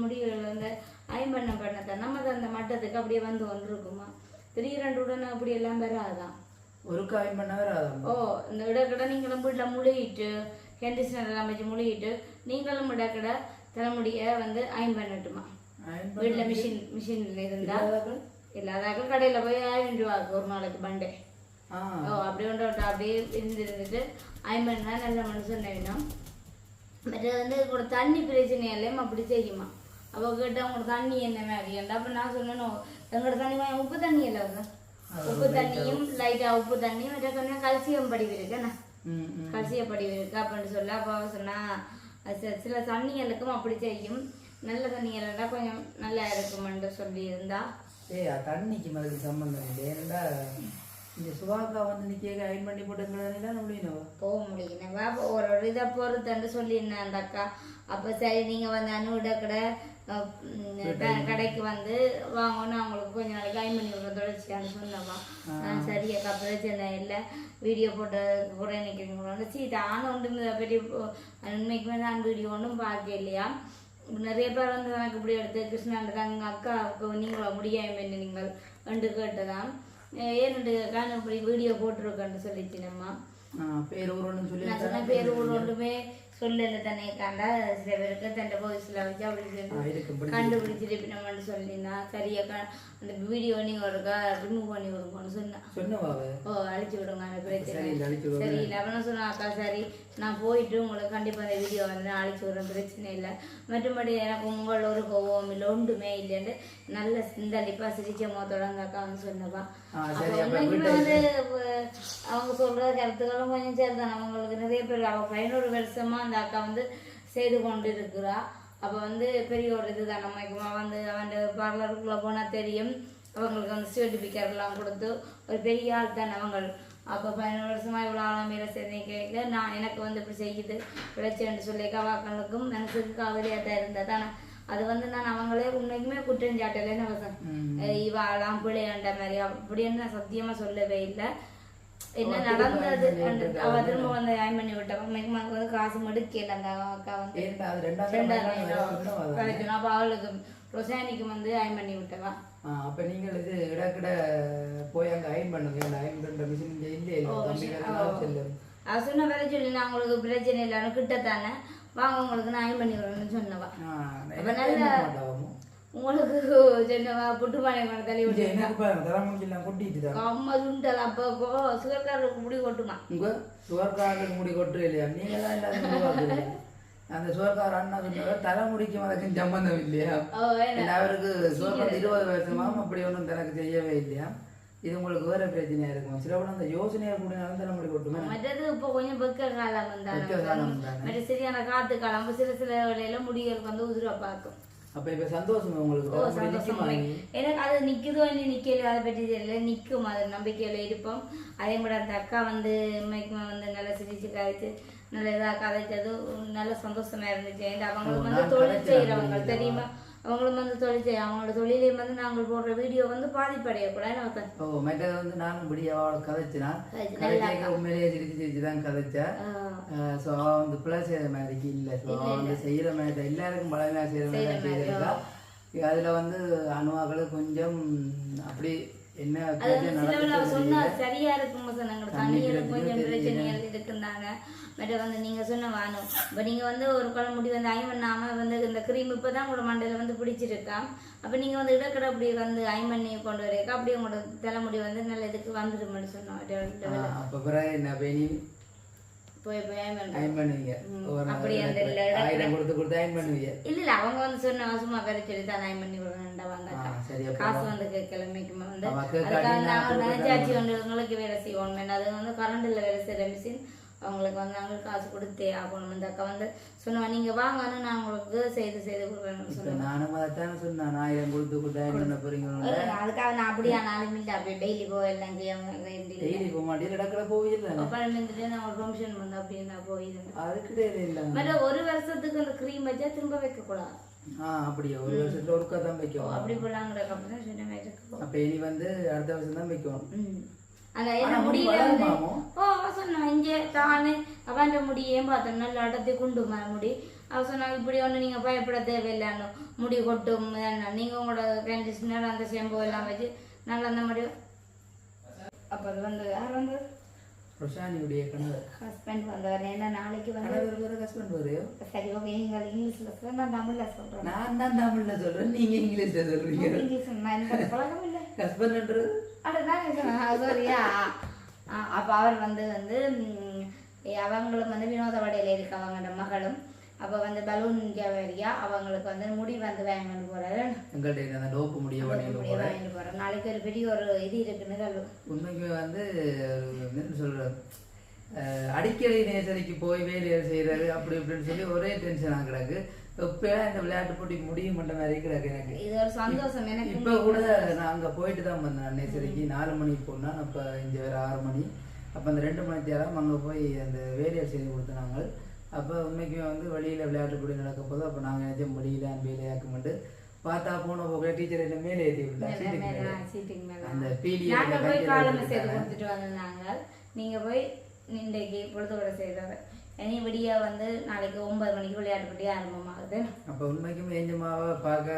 Speaker 1: முடியல அந்த அயன் பண்ண பண்ண நம்ம அந்த மட்டத்துக்கு அப்படியே வந்து வந்துருக்குமா திடீரெண்டு உடனே அப்படி எல்லாம் வராதான்
Speaker 2: ஒரு காயம் பண்ண வராதாம்
Speaker 1: ஓ இந்த இடக்கடை நீங்களும் வீட்டில் முழுகிட்டு கண்டிஷனர் எல்லாம் வச்சு முழுகிட்டு நீங்களும் இடக்கடை தலைமுடியை வந்து அயன் பண்ணட்டுமா வீட்டில் மிஷின் மிஷினில் இருந்தா
Speaker 2: பண்ணாதாக்கள்?
Speaker 1: இல்லாதாக்கள் கடையில் போய் ஆயிரம் ரூபாய்க்கு ஒரு நாளைக்கு பண்டே ஓ அப்படியே ஒன்று அப்படியே இருந்து இருந்துட்டு அயன் பண்ணா நல்ல மனுஷன் வேணும் மற்றது வந்து கூட தண்ணி பிரச்சனை இல்லையும் அப்படி செய்யுமா அப்போ கேட்டால் உங்களுக்கு தண்ணி என்ன மாதிரியாண்டா அப்போ நான் சொன்னேன் எங்களோட தண்ணி கொஞ்சம் உப்பு தண்ணி இல்லை அவங்க உப்பு தண்ணியும் லைட்டாக உப்பு தண்ணி மற்ற கொஞ்சம் கல்சியம் படிவு இருக்குண்ணா கல்சிய படிவு இருக்கு அப்படின்னு சொல்ல அப்போ சொன்னா சில தண்ணிகளுக்கும் அப்படி செய்யும் நல்ல தண்ணிகளா கொஞ்சம் நல்லா இருக்குமென்று சொல்லி இருந்தா
Speaker 2: ஏய் தண்ணிக்கு அதுக்கு சம்பந்தம் இல்லை. ஏன்னா இந்த சுகாக்கா வந்து நிக்க அயன் பண்ணி போட்டுங்கிறதுனால முடியும்?
Speaker 1: போக முடியல வா ஒரு ஒரு இதை பொறுத்துன்னு சொல்லியிருந்தேன் அந்த அக்கா. அப்போ சரி நீங்கள் வந்து அனுவிட கடை கடைக்கு வந்து வாங்கன்னு அவங்களுக்கு கொஞ்ச நாளைக்கு அயன் பண்ணி விடுற தொடர்ச்சியான்னு சொன்னவா நான் சரி அக்கா பிரச்சனை இல்லை. வீடியோ போட்ட கூட நிற்கிறீங்களோட சீ தானும் ஒன்றும் இதை பற்றி இப்போ- உண்மைக்குமே நான் வீடியோ ஒன்றும் பார்க்க இல்லையா நிறைய பேர் வந்து எனக்கு இப்படி எடுத்து கிருஷ்ணா இருக்காங்க அக்காவுக்கு நீங்களா? முடியாம என்ன நீங்கள் என்று கேட்டதாம். ஏன்னு கேட்கான் இப்படி வீடியோ போட்டிருக்கேன்னு சொல்லிச்சு நம்ம.
Speaker 2: பேர் ஊரணும் சொல்லி
Speaker 1: பேர் ஒரு ஒன்றுமே சொல்லல தன்னை கண்டா சில பேருக்கு தண்டை போய்ஸ்ல வச்சு அப்படி கண்டுபிடிச்சிட்டு இப்ப நம்மன்னு சொல்லினா சரியா அந்த வீடியோ நீங்க ஒருக்கா ரிமூவ் பண்ணி சொன்னேன்
Speaker 2: சொன்னவாவே
Speaker 1: ஓ அழிச்சு விடுங்க அந்த பிரச்சனை.
Speaker 2: சரி
Speaker 1: அவனும் சொன்னா அக்கா சரி நான் போயிட்டு உங்களுக்கு கண்டிப்பா அந்த வீடியோ வந்து அழிச்சு விடுறேன் பிரச்சனை இல்லை. மற்றபடி எனக்கு உங்கள் ஒரு கோவம் இல்லை ஒன்றுமே இல்லைன்னு நல்ல சிந்தளிப்பா சிரிச்ச மோத்தோட அந்த அக்கா வந்து சொன்னப்பா அவங்க சொல்ற கருத்துக்களும் கொஞ்சம் சரிதான். அவங்களுக்கு நிறைய பேர் அவ பதினோரு வருஷமா அந்த அக்கா வந்து செய்து கொண்டு இருக்கிறா அப்ப வந்து பெரிய ஒரு இதுதான். நம்ம வந்து அவன் பார்லருக்குள்ள போனா தெரியும். அவங்களுக்கு வந்து சர்டிஃபிகேட் எல்லாம் கொடுத்து ஒரு பெரிய ஆள் தான் அவங்க அப்போ பதினோரு வருஷமா இவ்வளோ ஆழம் வேலை செய்ய கேட்க நான் எனக்கு வந்து இப்படி செய்யுது பிரச்சனைன்னு சொல்லி கவாக்களுக்கும் மனசுக்கு கவலையாக தான் இருந்தது. ஆனால் அது வந்து நான் அவங்களே உண்மைக்குமே குற்றஞ்சாட்டலைன்னு அவசரம்
Speaker 2: ம்.
Speaker 1: இவாளாம் பிள்ளையாண்ட மாதிரி. அப்படின்னு நான் சத்தியமா சொல்லவே இல்லை. என்ன நடந்தது? அவ திரும்ப வந்து ஆயின் பண்ணி விட்டா உண்மைக்கு வந்து காசு மடுக்கல அந்த அக்கா வந்து. கிடைக்கணும் அப்போ அவளுக்கு ரொசானிக்கு வந்து ஆயின் பண்ணி விட்டவா?
Speaker 2: அப்ப நீங்கள் இது இடக்கிட போய் அங்க அயன் பண்ணுங்க அயன் பண்ற மிஷின் இங்க இல்லையே
Speaker 1: சொன்ன வேலை சொல்லி நான் உங்களுக்கு பிரச்சனை இல்லைன்னு கிட்டத்தானே? வாங்க உங்களுக்கு நான் ஆயின் பண்ணி விடுறேன்னு சொன்னவா. அப்ப நல்ல-. உங்களுக்கு சொன்னவா புட்டு பானை கொண்டு தள்ளி விட்டு அம்மா சுண்டல் அப்போ சுகக்காரருக்கு முடி கொட்டுமா?
Speaker 2: உங்க சுவர்காரனுக்கு முடி கொட்டு இல்லையா? நீங்க உருவாக்குறீங்க. அந்த சுவர்கார அண்ணா சொன்னவர் தலைமுடிக்கும் அதுக்கும் சம்பந்தம் இல்லையா? அவருக்கு சுவர்க்கம் இருபது வருஷமாவும் அப்படி ஒன்றும் தனக்கு செய்யவே இல்லையா? இது உங்களுக்கு வேற பிரச்சனையா இருக்கும். சில கூட அந்த யோசனையா கூட தலைமுடி கொட்டுமே.
Speaker 1: மற்றது இப்போ கொஞ்சம் வெக்க காலம். மற்ற சரியான காத்து காலம் சில சில வேலையில முடிகளுக்கு வந்து உதிர பார்க்கும்.
Speaker 2: அப்ப இப்ப சந்தோஷம் உங்களுக்கு?
Speaker 1: எனக்கு அது நிக்குதோ இல்லை நிக்கலையோ அதை பற்றி தெரியல. நிக்கும் அது நம்பிக்கையில இருப்போம். அதே மாதிரி அந்த அக்கா வந்து மைக்குமா வந்து நல்லா சிரிச்சு கதைச்சு நல்ல இதாக கதைச்சது நல்ல சந்தோஷமா இருந்துச்சு. அவங்களுக்கு வந்து தொழில் செய்யறவங்க? தெரியுமா? அவங்களும் வந்து தொழில் அவங்களோட தொழிலையும் வந்து நாங்கள் போடுற வீடியோ வந்து பாதிப்படையக்கூடாது
Speaker 2: ஓ மெட்டது வந்து நானும் இப்படி அவளை கதைச்சினா. கதைச்சேக்க உண்மையிலேயே சிரிச்சு சிரிச்சு தான் கதைச்சா. ஸோ அவள் வந்து பிள்ளை செய்கிற மாதிரிக்கு இல்லை ஸோ அவள் வந்து செய்கிற மாதிரி எல்லாருக்கும் பழமையாக செய்கிற மாதிரி செய்திருக்கா. அதில் வந்து அணுவாக்கள் கொஞ்சம் அப்படி என்ன
Speaker 1: வந்து
Speaker 2: நடக்குது
Speaker 1: சொன்னா சரியா கொஞ்சம் பிரச்சனைகள் இருக்குந்தாங்க பட் வந்து வானம். இப்போ நீங்க வந்து ஒரு குழம்பு முடி வந்து அயன் பண்ணாம வந்து இந்த க்ரீம் இப்பதான் உங்களோட மண்டையில வந்து பிடிச்சிருக்கா அப்ப நீங்க வந்து இடக்கடை அப்படி வந்து அயன் பண்ணி கொண்டு வரீங்க அப்படி உங்களோட தலைமுடி வந்து நல்ல இதுக்கு வந்துடும்னு சொன்னோம்
Speaker 2: அப்போ பிறகு என்ன பெனி
Speaker 1: போய் போய் அயன்
Speaker 2: பண்ணுவீங்க ஆயிரம் கொடுத்து கொடுத்து அயன் பண்ணுவீங்க
Speaker 1: இல்ல இல்ல அவங்க வந்து சொன்ன சும்மா பேர சொல்லி தான் அயன் பண்ணி காசு வந்து வந்து வேலை செய்வோம் அது வந்து கரண்டில் வேலை செய்கிற மிஷின் அவங்களுக்கு வந்து நாங்கள் காசு கொடுத்தே ஆகணும். இந்த அக்கா வந்து சொன்னா நீங்க வாங்கன்னு நான் உங்களுக்கு செய்து செய்து கொடுப்பேன்னு
Speaker 2: இப்போ
Speaker 1: சொன்னேன்
Speaker 2: நானும் அதைத்தானே சொன்னேன். ஆயிரம் கொடுத்து கொடுத்து போறீங்க
Speaker 1: அதுக்காக நான் அப்படியா நாலு மில்ட்டு அப்படியே டெய்லி போய் எல்லாம்
Speaker 2: டெய்லி போக மாட்டேன். இடக்கிட போவில்லை
Speaker 1: அப்புறம் இருந்துட்டு நான் ஒரு ஃபங்க்ஷன் வந்து அப்படியே நான் போயிருந்தேன்
Speaker 2: அதுக்கு டெய்லி இல்லை.
Speaker 1: மற்ற ஒரு வருஷத்துக்கு அந்த க்ரீம் வச்சா திரும்ப வைக்கக்கூடாது
Speaker 2: ஆ அப்படியா? ஒரு வருஷத்துல ஒருக்கா தான் வைக்கும்.
Speaker 1: அப்படி சொன்ன இருக்கு.
Speaker 2: அப்ப இனி வந்து அடுத்த வருஷம் தான் வைக்கணும்.
Speaker 1: அந்த என்ன
Speaker 2: முடி
Speaker 1: முடியல வந்து? ஓ அவ சொன்னா இங்கே தானே அவன் முடி ஏன் பார்த்தோம் நல்ல அடத்தி குண்டு முடி அவ சொன்னா இப்படி ஒன்று நீங்கள் பயப்பட தேவையில்லைன்னு முடி கொட்டும் நீங்கள் உங்களோட கண்டிஷனர் அந்த ஷாம்பு எல்லாம் வச்சு நல்லா அந்த முடி அப்போ அது வந்து யார் வந்து
Speaker 2: ரொஷானியுடைய கணவர்.
Speaker 1: ஹஸ்பண்ட் வந்தவர் ஏன்னா நாளைக்கு வந்து
Speaker 2: வேறு ஹஸ்பண்ட் வேறையோ
Speaker 1: சரி ஓகே நீங்கள் இங்கிலீஷில் சொல்ல நான் தமிழில் சொல்கிறேன்
Speaker 2: நான் தான் தமிழ்ல சொல்றேன். நீங்க இங்கிலீஷ்ல சொல்றீங்க.
Speaker 1: இங்கிலீஷ் நான் எனக்கு பழக்கம் இல்லை.
Speaker 2: ஹஸ்பண்ட்ன்றது
Speaker 1: அதுதான் சரியா அப்போ அவர் வந்து வந்து அவங்களும் வந்து வினோதவடையில் இருக்க அவங்களோட மகளும். அப்போ வந்து பலூன் வியாபாரியா அவங்களுக்கு வந்து முடி வந்து வாங்கிட்டு போகிறாரு
Speaker 2: எங்கள்கிட்ட அந்த டோப்பு முடிய போறேன்
Speaker 1: வாங்கிட்டு போகிறோம் நாளைக்கு ஒரு பெரிய ஒரு இது இருக்கு நிகழ்வு
Speaker 2: உண்மைக்குமே வந்து என்ன சொல்றது? அடிக்கடி நேசரிக்கு போய் வேலைகள் செய்யறது அப்படி இப்படின்னு சொல்லி ஒரே டென்ஷனாக கிடக்கு. எப்பயா இந்த விளையாட்டு போட்டி முடியும் மட்ட மாதிரி கிடக்கு எனக்கு.
Speaker 1: இது ஒரு சந்தோஷம். எனக்கு
Speaker 2: இப்போ கூட நான் அங்கே போயிட்டு தான் வந்தேன் நேசரிக்கு. நாலு மணிக்கு போனால் அப்போ இங்கே வேறு ஆறு மணி. அப்போ அந்த ரெண்டு மணி தேரம் அங்கே போய் அந்த வேலையை செய்து கொடுத்தாங்க அப்போ உண்மைக்குமே வந்து வெளியில் விளையாட்டு போட்டி நடக்க போது அப்போ நாங்கள் நினைச்சோம் வெளியில் வேலையாக்குமெண்டு பார்த்தா போன போக டீச்சர் என்ன மேலே ஏற்றி விட்டா சீட்டுக்கு மேலே
Speaker 1: சீட்டுக்கு மேலே.
Speaker 2: அந்த பீலியை
Speaker 1: நாங்க போய் இன்றைக்கு பொழுதோட செய்தவர். இனி விடியா வந்து நாளைக்கு ஒன்பது மணிக்கு விளையாட்டு போட்டி ஆரம்பமாகுது.
Speaker 2: அப்போ உண்மைக்கும் ஏஞ்சம்மாவை பார்க்க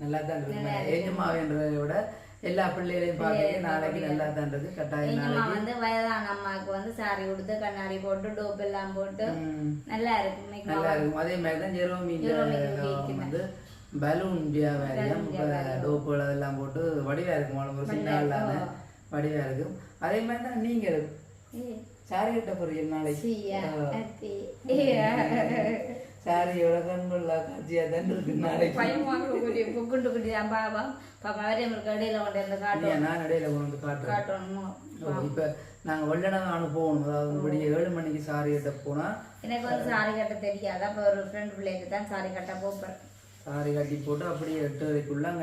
Speaker 2: நல்லா தான் ஏஞ்சம்மாவைன்றதை விட எல்லா பிள்ளைகளையும் பார்க்க நாளைக்கு நல்லா தான் இருக்கு கட்டாயம் நாளைக்கு.
Speaker 1: வந்து வயதான அம்மாவுக்கு வந்து சாரி கொடுத்து கண்ணாடி போட்டு டோப் எல்லாம் போட்டு நல்லா இருக்கு இன்னைக்கு
Speaker 2: நல்லா இருக்கும். அதே மாதிரி தான்
Speaker 1: ஜெரோமிக்கு
Speaker 2: வந்து பலூன் இப்போ டோப்புகள் அதெல்லாம் போட்டு வடிவா இருக்கும். ஒரு சின்ன இல்லாம வடிவா இருக்கும். அதே மாதிரி தான் நீங்க
Speaker 1: ஏய்,
Speaker 2: சாரி கட்ட போறீங்க நாளைக்கு?
Speaker 1: கொண்டு வந்து காட்டும்
Speaker 2: இல்லையா, நான் இடையில கொண்டு வந்து காட்டுறேன்.
Speaker 1: காட்டணும்
Speaker 2: ஓ, இப்ப நாங்க வெள்ளடம் அனுப்பணும் அதாவது விடிய ஏழு மணிக்கு சாரி கட்ட போனா
Speaker 1: எனக்கு வந்து சாரி கட்ட தெரியாது. அப்போ ஒரு ஃப்ரெண்ட் பிள்ளைக்கு தான் சாரி கட்ட போப்பேன்
Speaker 2: சாரி கட்டி போட்டு அப்படியே எட்டு வரைக்குள்ள அங்க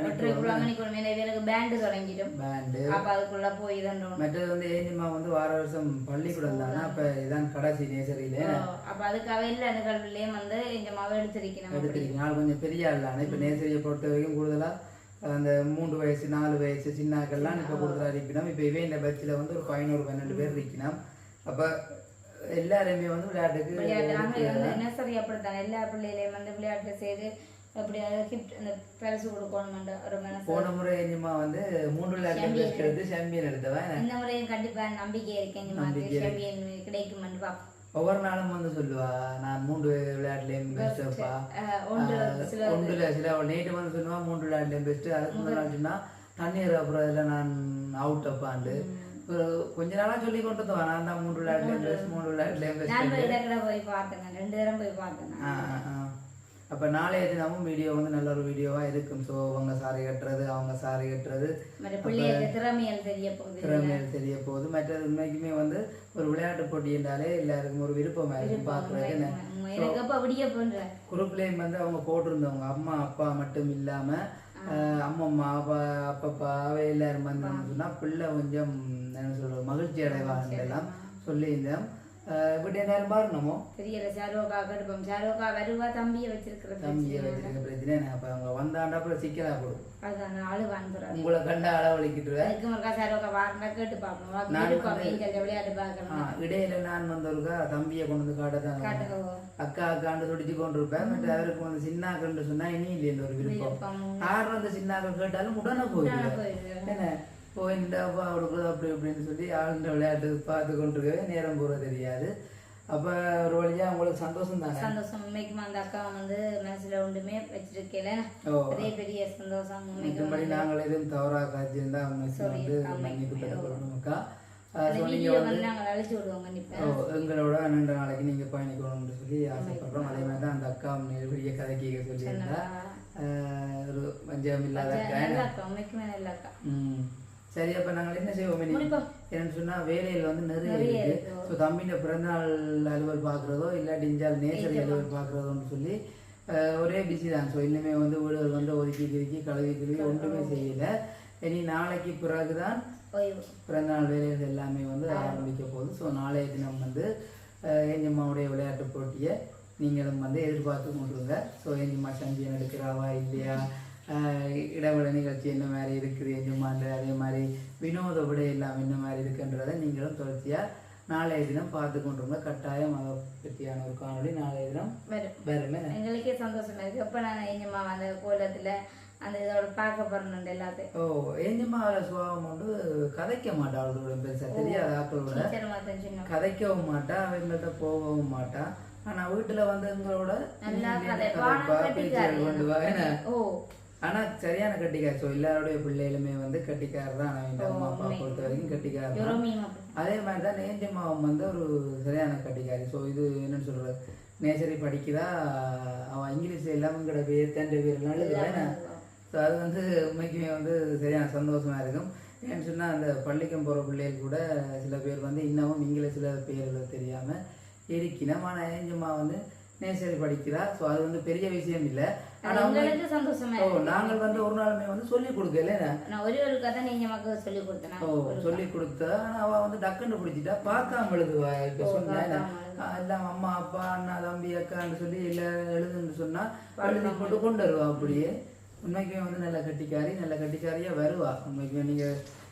Speaker 1: எனவே எனக்கு பேண்டு தொடங்கிடும்.
Speaker 2: பேண்டு
Speaker 1: அப்ப அதுக்குள்ள போய் தண்டணும்
Speaker 2: மற்றது வந்து ஏஞ்சிமா வந்து வார வருஷம் பள்ளிக்கூடம் தானே அப்ப இதான் கடைசி நேசரியில
Speaker 1: அப்ப அதுக்காக எல்லா நிகழ்வுலயும் வந்து இந்த மாவை எடுத்திருக்கணும்
Speaker 2: எடுத்துருக்கீங்க நாள் கொஞ்சம் பெரிய ஆள்லானே இப்ப நேசரியை பொறுத்த வரைக்கும் கூடுதலா அந்த மூன்று வயசு நாலு வயசு சின்னாக்கள்லாம் இப்ப கூடுதலா இருக்கணும் இப்ப இவே இந்த பட்சில வந்து ஒரு பதினோரு பன்னெண்டு பேர் இருக்கணும் அப்ப எல்லாருமே வந்து விளையாட்டுக்கு
Speaker 1: விளையாட்டு. வந்து நர்சரி அப்படித்தான். எல்லா பிள்ளைகளையும் வந்து விளையாட்டு செய்து அப்படியாவது கிஃப்ட் அந்த பரிசு கொடுக்கணும் ஒரு மனசு.
Speaker 2: போன முறை ஏஞ்சிமா வந்து மூன்று விளையாட்டு பெஸ்ட் எடுத்து சாம்பியன் எடுத்தவன்.
Speaker 1: இந்த முறையும் கண்டிப்பா நம்பிக்கை இருக்கேன் சாம்பியன் கிடைக்கும்
Speaker 2: ஒவ்வொரு நாளும் வந்து சொல்லுவா நான் மூன்று விளையாட்டுலயும் பெஸ்ட்ப்பா ஒன்றுல சில நேற்று வந்து சொல்லுவா மூன்று விளையாட்டுலயும் பெஸ்ட் அதுக்கு நாள் சொன்னா தண்ணீர் அப்புறம் இதுல நான் அவுட் அப்பாண்டு கொஞ்ச நாளா சொல்லி கொண்டு வந்தவன் நான் தான் மூன்று விளையாட்டுலயும் பெஸ்ட் மூன்று. விளையாட்டுலயும் பெஸ்ட்
Speaker 1: போய் பார்த்தேன் ரெண்டு தரம் போய் பார்த்தேன்.
Speaker 2: அப்ப நாளைய தினமும் வீடியோ வந்து நல்ல ஒரு வீடியோவா இருக்கும். ஸோ அவங்க சாரி கட்டுறது அவங்க சாரி கட்டுறது.
Speaker 1: திறமைகள் தெரிய போகுது
Speaker 2: தெரிய போகுது. மற்றது உண்மைக்குமே வந்து ஒரு விளையாட்டு போட்டி என்றாலே எல்லாருக்கும் ஒரு விருப்பமா இருக்கும் பார்க்கறதுக்கு குரூப்லேயும் வந்து அவங்க போட்டிருந்தவங்க அம்மா அப்பா மட்டும் இல்லாம அஹ், அம்மம்மா அப்பா அப்பப்பா அவை எல்லாரும் வந்து சொன்னா பிள்ளை கொஞ்சம் என்ன சொல்றது மகிழ்ச்சி அடைவாங்க எல்லாம் சொல்லியிருந்தோம் இப்படி நேரம் பாருணுமோ
Speaker 1: தெரியல சாரோக்கா கடுப்போம் சாரோக்கா வருவா தம்பியை வச்சிருக்கிறது
Speaker 2: தம்பியை வச்சிருக்க பிரச்சனை என்ன அப்ப அவங்க வந்தாண்டா அப்புறம் சிக்கலா போடும்.
Speaker 1: அதுதான் ஆளு வாங்குறாரு
Speaker 2: உங்களை கண்ட அளவழிக்கிட்டு
Speaker 1: அதுக்கு முருகா சாரோக்கா வாங்கினா கேட்டு பார்ப்போம் விளையாட்டு பார்க்கணும்
Speaker 2: இடையில நான் வந்தவருக்கா? தம்பியை கொண்டு வந்து காட்டதான் அக்கா அக்காண்டு துடிச்சு கொண்டு இருப்பேன் மற்ற அவருக்கு வந்து சின்னாக்கன்னு சொன்னா இனி இல்லைன்ற ஒரு விருப்பம். யார் வந்து சின்னாக்கள் கேட்டாலும் உடனே போயிடுவேன்.
Speaker 1: போயிடுது.
Speaker 2: என்ன போயிட்டாப்பா அவளுக்கு அப்படி இப்படின்னு சொல்லி ஆழ்ந்த விளையாட்டு பார்த்து கொண்டிருக்கவே நேரம் போற தெரியாது. அப்ப ஒரு வழியா உங்களுக்கு சந்தோஷம் தானே?
Speaker 1: சந்தோஷம். உண்மைக்குமா அந்த அக்கா வந்து மனசுல ஒன்றுமே வச்சிருக்கேன்
Speaker 2: ஓ.
Speaker 1: அதே பெரிய சந்தோஷம்.
Speaker 2: மற்றபடி நாங்கள் எதுவும் தவறாக காய்ச்சிருந்தா உங்களுக்கு வந்து மன்னிப்பு
Speaker 1: கண்டிப்பா.
Speaker 2: ஓ, எங்களோட நீண்ட நாளைக்கு நீங்க பயணிக்கணும்னு சொல்லி ஆசைப்படுறோம். அதே மாதிரி தான் அந்த அக்கா பெரிய கதை கேட்க சொல்லியிருந்தா. ஒரு வஞ்சகம் இல்லாத அக்கா சரி அப்ப நாங்கள் என்ன செய்வோம். என்னன்னு சொன்னா வேலையில் வந்து நிறைய
Speaker 1: நிறைய
Speaker 2: இருக்கு.
Speaker 1: இருக்கு.
Speaker 2: ஸோ தம்பின பிறந்தநாள் அலுவல் பார்க்குறதோ இல்லாட்டி இஞ்சால் நேசரி அலுவல் பார்க்குறதோன்னு சொல்லி ஒரே பிஸி தான். ஸோ இன்னுமே வந்து வீடுகள் வந்து ஒதுக்கி கிறுக்கி கழுவி கிழுவி ஒன்றுமே செய்யல. இனி நாளைக்கு பிறகுதான்
Speaker 1: ஓய்வு
Speaker 2: பிறந்தநாள் வேலைகள் எல்லாமே வந்து ஆரம்பிக்க போகுது. ஸோ நாளைய தினம் வந்து அஹ், ஏஞ்சம்மாவுடைய விளையாட்டு போட்டியை நீங்களும் வந்து எதிர்பார்த்து கொண்டுருங்க. ஸோ ஏஞ்சம்மா சந்தியன் எடுக்கிறாவா இல்லையா? இடவிட நிகழ்ச்சி என்ன மாதிரி இருக்குது ஏஞ்சம்மான்ற அதே மாதிரி வினோத விடை எல்லாம் என்ன மாதிரி இருக்குன்றதை நீங்களும் தொடர்ச்சியாக நாளைய தினம் பார்த்து கொண்டுருங்க. கட்டாயம் அதை பற்றியான ஒரு காணொளி நாளைய தினம்
Speaker 1: வரும். எங்களுக்கே சந்தோஷமா இருக்கு. அப்ப நான் எங்கம்மா அந்த கோலத்துல அந்த இதோட பார்க்க போறோம் எல்லாத்தையும்.
Speaker 2: ஓ ஏஞ்சம்மாவோட சுபாவம் வந்து கதைக்க மாட்டா அவளோட பெருசா. தெரியாத ஆக்களோட கதைக்கவும் மாட்டா அவங்கள்ட்ட போகவும் மாட்டா. ஆனா வீட்டுல வந்து எங்களோட. கொண்டு வா ஆனா சரியான கட்டிக்கார். ஸோ எல்லாருடைய பிள்ளைகளுமே வந்து கட்டிக்கார் தான். அவங்க அம்மா அப்பா. பொறுத்த வரைக்கும் கட்டிக்கார் தான். அதே மாதிரி தான் நேஞ்சம்மாவும் வந்து ஒரு சரியான கட்டிக்காரி. ஸோ இது என்னன்னு சொல்றது? நேசரி படிக்கிறா அவன் இங்கிலீஷ் எல்லாமே பேர் தண்டை பேர் எல்லாம் எழுதுவேன் ஸோ அது வந்து உண்மைக்குமே வந்து சரியான சந்தோஷமா இருக்கும். ஏன்னு சொன்னால் அந்த பள்ளிக்கம் போகிற பிள்ளைகள் கூட சில பேர் வந்து இன்னமும் இங்கிலீஷில் பேர்கள் தெரியாமல் இருக்கணும் ஆனால் ஏஞ்சம்மா வந்து நேசரி படிக்கிறா ஸோ அது வந்து பெரிய விஷயம் இல்லை. ஆனால்
Speaker 1: எங்களுக்கு சந்தோஷமா
Speaker 2: ஓ. நாங்கள் வந்து ஒரு நாளுமே வந்து சொல்லி கொடுக்கல
Speaker 1: நான் ஒரே ஒரு கதை நீங்க மக்கள் சொல்லி கொடுத்தேன்?
Speaker 2: ஓ சொல்லி கொடுத்தா ஆனா அவ வந்து டக்குன்னு பிடிச்சிட்டா பார்க்காம எழுதுவா இப்ப சொன்னேன். எல்லாம் அம்மா அப்பா அண்ணா தம்பி அக்கான்னு சொல்லி எல்லாம் எழுதுன்னு சொன்னா எழுதி போட்டு கொண்டு வருவா அப்படியே. உண்மைக்குமே வந்து நல்ல கட்டிக்காரி நல்ல கட்டிக்காரியா வருவா. உண்மைக்குமே நீங்க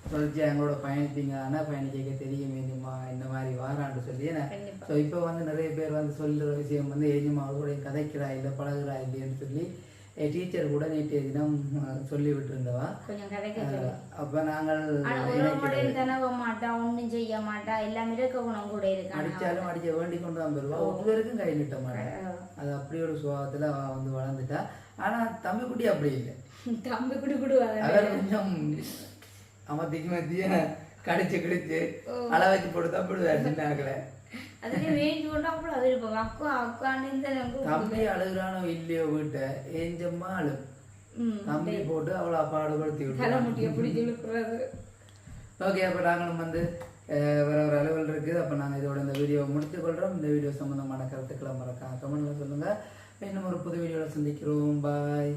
Speaker 2: சொல்லிச்சு எங்களோட பயணிப்பீங்க ஆனா பயணிக்க தெரிய வேண்டுமா இந்த மாதிரி வாரான்னு சொல்லி. ஏன்னா ஸோ இப்போ வந்து நிறைய பேர் வந்து சொல்லுற விஷயம் வந்து ஏஜிமா அவர்களுடைய கதைக்கிறா இல்லை பழகுறா இல்லைன்னு சொல்லி டீச்சர் கூட நேற்றைய தினம் சொல்லி. விட்டுருந்தவா அப்போ நாங்கள்
Speaker 1: ஒண்ணும் செய்ய மாட்டா எல்லாமே இருக்க குணம் கூட இருக்கு
Speaker 2: அடிச்சாலும் அடிக்க வேண்டி கொண்டு தான் பெறுவா ஒவ்வொருக்கும் கை நீட்ட மாட்டேன் அது அப்படி ஒரு சுபாவத்தில் வந்து வளர்ந்துட்டா. ஆனா தம்பி குட்டி அப்படி இல்லை.
Speaker 1: தம்பி குடு
Speaker 2: அவர் கொஞ்சம் அமத்திக்கு மத்திய கடிச்சு கிடிச்சு அள வச்சு போட்டு
Speaker 1: இந்த நமக்கு
Speaker 2: தம்பி அழுகுறானோ இல்லையோ வீட்டை ஏஞ்சம்மா அழு. தம்பி போட்டு அவளை பாடுபடுத்தி விட்டு ஓகே அப்போ நாங்களும் வந்து வேற ஒரு அலுவல் இருக்குது. அப்போ நாங்கள் இதோட இந்த வீடியோவை முடித்துக் கொள்கிறோம் இந்த வீடியோ சம்மந்தமான கருத்துக்களை மறக்காம கமெண்ட்ல சொல்லுங்கள் இன்னும் ஒரு புது வீடியோவில் சந்திக்கிறோம். பாய்